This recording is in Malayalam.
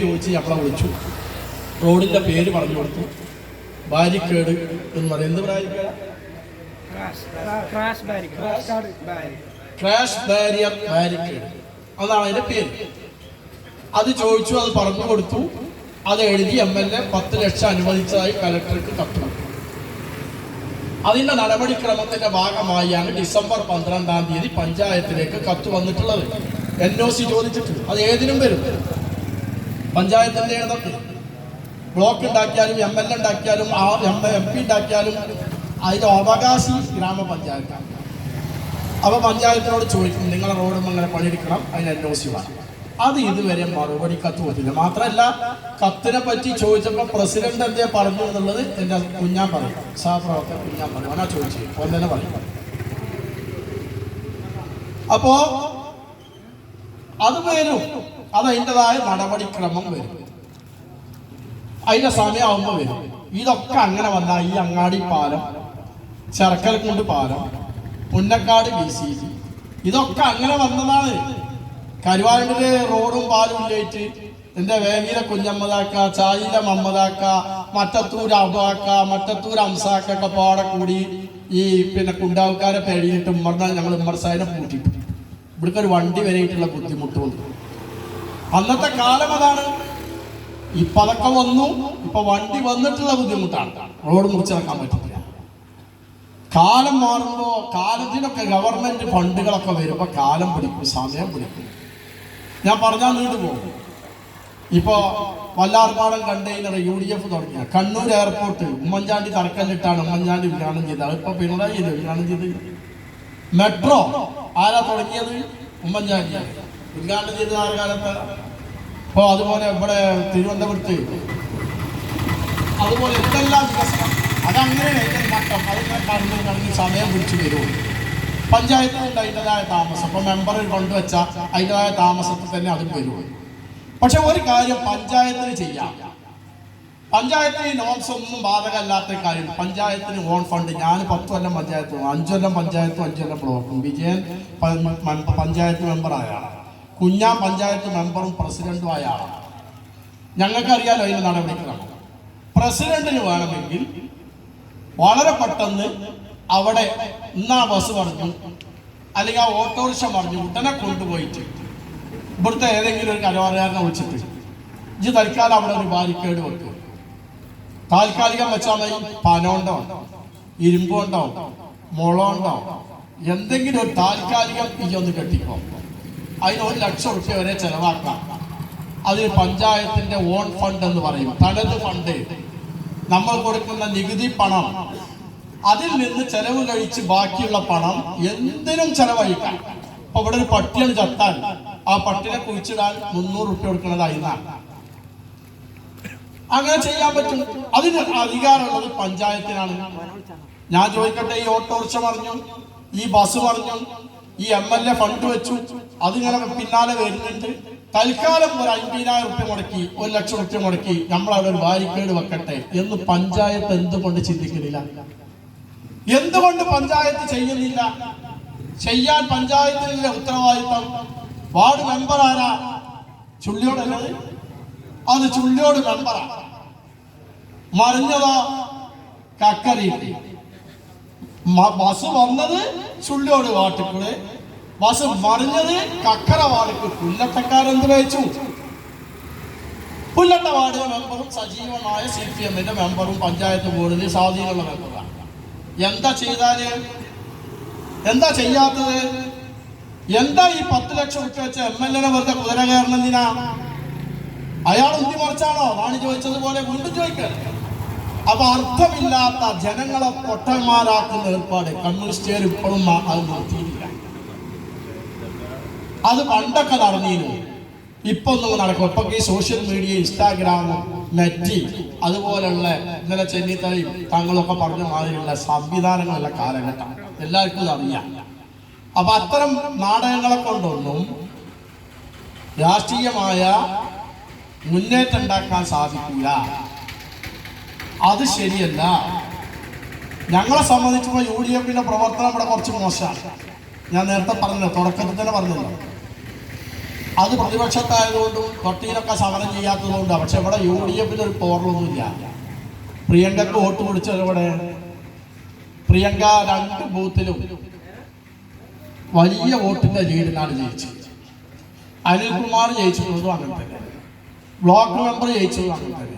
ചോദിച്ച് ഞങ്ങളെ വിളിച്ചു. റോഡിന്റെ പേര് പറഞ്ഞു കൊടുത്തു. ബാരിക്കേഡ് എന്ന് പറയും. എന്ത് ബാരിക്കേഡ്? Crash barrier barricade. അതാണ് അതിന്റെ പേര്. അത് ചോദിച്ചു അത് പറഞ്ഞു കൊടുത്തു. അത് എഴുതി എം എൽ എ പത്ത് ലക്ഷം അനുവദിച്ചതായി കലക്ടർക്ക് കത്തു. അതിന്റെ നടപടിക്രമത്തിന്റെ ഭാഗമായാണ് ഡിസംബർ പന്ത്രണ്ടാം തീയതി പഞ്ചായത്തിലേക്ക് കത്ത് വന്നിട്ടുള്ളത്. എൻ ഒ സി ചോദിച്ചിട്ട് അത് ഏതിനും വരും. പഞ്ചായത്തിന്റെ ഇടതൊക്കെ ബ്ലോക്ക് ഉണ്ടാക്കിയാലും എം എൽ എ ഉണ്ടാക്കിയാലും ആ എം എം പി ഉണ്ടാക്കിയാലും അതിന്റെ അവകാശി ഗ്രാമപഞ്ചായത്താണ്. അപ്പൊ പഞ്ചായത്തിനോട് ചോദിക്കും നിങ്ങളെ റോഡും അങ്ങനെ പണിയെടുക്കണം അതിന് എൻ ഒ സി അത് ഇതുവരെ മറുപടി കത്ത് കൊടുത്തില്ല. മാത്രമല്ല കത്തിനെ പറ്റി ചോദിച്ചപ്പോൾ പ്രസിഡന്റ് എന്തേ പറഞ്ഞു എന്നുള്ളത് എന്റെ കുഞ്ഞാൻ പറയും. സഹപ്രവർത്തകൻ കുഞ്ഞാൻ പറയും. അവനാ ചോദിച്ചു ഓൻ തന്നെ പറയും. അപ്പോ അത് വരും. അത് അതിന്റെതായ നടപടിക്രമം വരും. അതിന്റെ സമയമാകുമ്പോൾ വരും. ഇതൊക്കെ അങ്ങനെ വന്നാൽ ഈ അങ്ങാടി പാലം ചെറക്കൽ കൊണ്ട് പാലം പുന്നക്കാട് ബി സി ജി ഇതൊക്കെ അങ്ങനെ വന്നതാണ്. കരുവാരൂരിലെ റോഡും പാലും ഇല്ലായിട്ട് എന്റെ വേങ്ങീര കുഞ്ഞമ്മതാക്ക ചായില മമ്മതാക്ക മറ്റത്തൂർ അബാക്ക മറ്റത്തൂർ അംസാക്കൊക്കെ പാടെ കൂടി ഈ പിന്നെ കുണ്ടാവുക്കാരെ പേടിയിട്ട് ഉമ്മർന്ന ഞങ്ങൾ ഉമ്മർസായനെ പൂട്ടിട്ടു ഇവിടേക്ക് ഒരു വണ്ടി വരെയിട്ടുള്ള ബുദ്ധിമുട്ടുണ്ട് അന്നത്തെ കാലം അതാണ്. ഇപ്പൊ അതൊക്കെ വന്നു. ഇപ്പൊ വണ്ടി വന്നിട്ടുള്ള ബുദ്ധിമുട്ടാണ്. റോഡ് മുറിച്ചിറക്കാൻ പറ്റില്ല കാലം മാറുമ്പോ കാലത്തിനൊക്കെ ഗവൺമെന്റ് ഫണ്ടുകളൊക്കെ വരുമ്പോ കാലം പിടിക്കും സമയം പിടിക്കും. ഞാൻ പറഞ്ഞാൽ നീണ്ടു പോകും. ഇപ്പോ Vallarpadam container U D F തുടങ്ങിയ കണ്ണൂർ എയർപോർട്ട് ഉമ്മൻചാണ്ടി തറക്കല്ലിട്ടാണ് ഉമ്മൻചാണ്ടി ഉദ്ഘാടനം ചെയ്തത്. ഇപ്പൊ പിണറായി ഉദ്ഘാടനം ചെയ്ത്. മെട്രോ ആരാ തുടങ്ങിയത്? ഉമ്മൻചാണ്ടിയാണ്. ഉദ്ഘാടനം ചെയ്ത ആ കാലത്ത് ഇപ്പോൾ അതുപോലെ ഇവിടെ തിരുവനന്തപുരത്ത്. അതുപോലെ എന്തെല്ലാം വികസനം അതങ്ങനെ അതിന്റെ മട്ടം. അതിങ്ങനെ കടന്ന് കടന്ന് സമയം പിടിച്ചു വരും. പഞ്ചായത്തിനുണ്ട് അതിന്റെതായ താമസം. ഇപ്പൊ മെമ്പർ കൊണ്ടുവച്ച അതിന്റെതായ താമസത്തിൽ തന്നെ അതും വരുമോ പക്ഷെ ഒരു കാര്യം പഞ്ചായത്തിന് ചെയ്യാം. പഞ്ചായത്തിന് നോംസ് ഒന്നും ബാധകമല്ലാത്ത കാര്യം. പഞ്ചായത്തിന് ഓൺ ഫണ്ട് ഞാൻ പത്ത് കൊല്ലം പഞ്ചായത്തും അഞ്ചു കൊല്ലം പഞ്ചായത്തും അഞ്ചു കൊല്ലം ബ്ലോക്കും വിജയൻ പഞ്ചായത്ത് മെമ്പറായ കുഞ്ഞാൻ പഞ്ചായത്ത് മെമ്പറും പ്രസിഡന്റും ആയ ആളാണ് ഞങ്ങൾക്കറിയാലോ അതിന് നടപടിക്കണം പ്രസിഡന്റിന് വേണമെങ്കിൽ വളരെ പെട്ടെന്ന് അവിടെ ഇന്നാ ബസ് പറഞ്ഞു അല്ലെങ്കിൽ ആ ഓട്ടോറിക്ഷ പറഞ്ഞു ഉടനെ കൊണ്ടുപോയിട്ട് ഇവിടുത്തെ ഏതെങ്കിലും ഒരു കരവാറുകാരനെ വിളിച്ചിട്ട് ഇത് തൽക്കാലം അവിടെ ഒരു ബാരിക്കേഡ് വെക്കും. താൽക്കാലികം വെച്ചാൽ മതി പനോണ്ടോ ഇരുമ്പോണ്ടോ മുളോണ്ടോ എന്തെങ്കിലും ഒരു താൽക്കാലികം ഈ ഒന്ന് കെട്ടിക്കോ. അതിന് ഒരു ലക്ഷം റുപ്യ വരെ ചെലവാക്കാം. അത് പഞ്ചായത്തിന്റെ ഓൺ ഫണ്ട് എന്ന് പറയും. തനത് ഫണ്ട് നമ്മൾ കൊടുക്കുന്ന നികുതി പണം. അതിൽ നിന്ന് ചെലവ് കഴിച്ച് ബാക്കിയുള്ള പണം എന്തിനും ചെലവഴിക്കാം. ഇപ്പൊ ഇവിടെ ഒരു പട്ടിയാണ് ചത്താൽ ആ പട്ടിനെ കുഴിച്ചിടാൻ മുന്നൂറ് റുപ്യ കൊടുക്കുന്നത് അതിനാണ് അങ്ങനെ ചെയ്യാൻ പറ്റും. അതിന് അധികാരമുള്ളത് പഞ്ചായത്തിനാണ്. ഞാൻ ചോദിക്കട്ടെ ഈ ഓട്ടോറിക്ഷ പറഞ്ഞു ഈ ബസ് പറഞ്ഞു ഈ എം എൽ എ ഫണ്ട് വെച്ചു അതിങ്ങനെ പിന്നാലെ വരുന്നുണ്ട്. തൽക്കാലം ഒരു അൻപതിനായിരം റുപ്യ മുടക്കി ഒരു ലക്ഷം റുപ്യ മുടക്കി നമ്മൾ അവിടെ ഒരു ബാരിക്കേഡ് വെക്കട്ടെ എന്ന് പഞ്ചായത്ത് എന്തുകൊണ്ട് ചിന്തിക്കുന്നില്ല? എന്തുകൊണ്ട് പഞ്ചായത്ത് ചെയ്യുന്നില്ല? ചെയ്യാൻ പഞ്ചായത്തിലെ ഉത്തരവാദിത്തം വാർഡ് മെമ്പർ ആരാ? ചുള്ളിയോടല്ലത് അത് ചുള്ളിയോട് മെമ്പറാ മറിഞ്ഞതോ? കക്കരി ബസ് വന്നത് ചുള്ളിയോട് വാട്ടിക്കൂടെ ബസ് മറിഞ്ഞത് കക്കര വാടിക്ക് പുല്ലട്ടക്കാരെന്ത് വെച്ചു? പുല്ലട്ട വാർഡ് മെമ്പറും സജീവമായ സി പി എമ്മിന്റെ മെമ്പറും പഞ്ചായത്ത് ബോർഡിന് സ്വാധീനമുള്ള മെമ്പറാണ് എന്താ ചെയ്താൽ? എന്താ ചെയ്യാത്തത്? എന്താ ഈ പത്ത് ലക്ഷം റുപ്യ വെച്ച എം എൽ എനെ വെറുതെ കുതിര കയറണെന്തിനാ അയാൾ ഉന്തി മറിച്ചാണോ റാണി ചോദിച്ചതുപോലെ വീണ്ടും ചോദിക്കാൻ അപ്പൊ അർത്ഥമില്ലാത്ത ജനങ്ങളെ പൊട്ടന്മാരാക്കുന്ന ഏർപ്പാട് കമ്മ്യൂണിസ്റ്റുകാർ ഇപ്പോഴും അത് നിർത്തിയില്ല അത് പണ്ടൊക്കെ നടന്നിരുന്നു. ഇപ്പൊ ഒന്നും നടക്കും ഇപ്പൊ ഈ സോഷ്യൽ മീഡിയ ഇൻസ്റ്റാഗ്രാം നെറ്റി അതുപോലുള്ള ഇന്നലെ ചെന്നിത്തലയും താങ്കളൊക്കെ പറഞ്ഞ മാതിരിയുള്ള സംവിധാനങ്ങളുള്ള കാലഘട്ടം. എല്ലാവർക്കും അറിയാം. അപ്പൊ അത്തരം നാടകങ്ങളെ കൊണ്ടൊന്നും രാഷ്ട്രീയമായ മുന്നേറ്റം ഉണ്ടാക്കാൻ സാധിക്കില്ല അത് ശരിയല്ല. ഞങ്ങളെ സംബന്ധിച്ചുള്ള യു ഡി എഫിന്റെ പ്രവർത്തനം ഇവിടെ കുറച്ച് മോശമാണ്. ഞാൻ നേരത്തെ പറഞ്ഞല്ലോ തുടക്കത്തിൽ തന്നെ പറഞ്ഞല്ലോ. അത് പ്രതിപക്ഷത്തായതുകൊണ്ടും തൊട്ടിയിലൊക്കെ സമരം ചെയ്യാത്തതുകൊണ്ടാണ് പക്ഷെ ഇവിടെ യു ഡി എഫിൽ ഒരു പോറലൊന്നുമില്ല. പ്രിയങ്കക്ക് വോട്ട് പിടിച്ചത് ഇവിടെ പ്രിയങ്ക രണ്ട് ബൂത്തിലും വലിയ വോട്ടിന്റെ ലീഡിനാണ് ജയിച്ചത്. അനിൽകുമാർ ജയിച്ചിട്ടുള്ളതും അങ്ങനെ തന്നെ. ബ്ലോക്ക് മെമ്പർ ജയിച്ചതും അങ്ങനെ തന്നെ.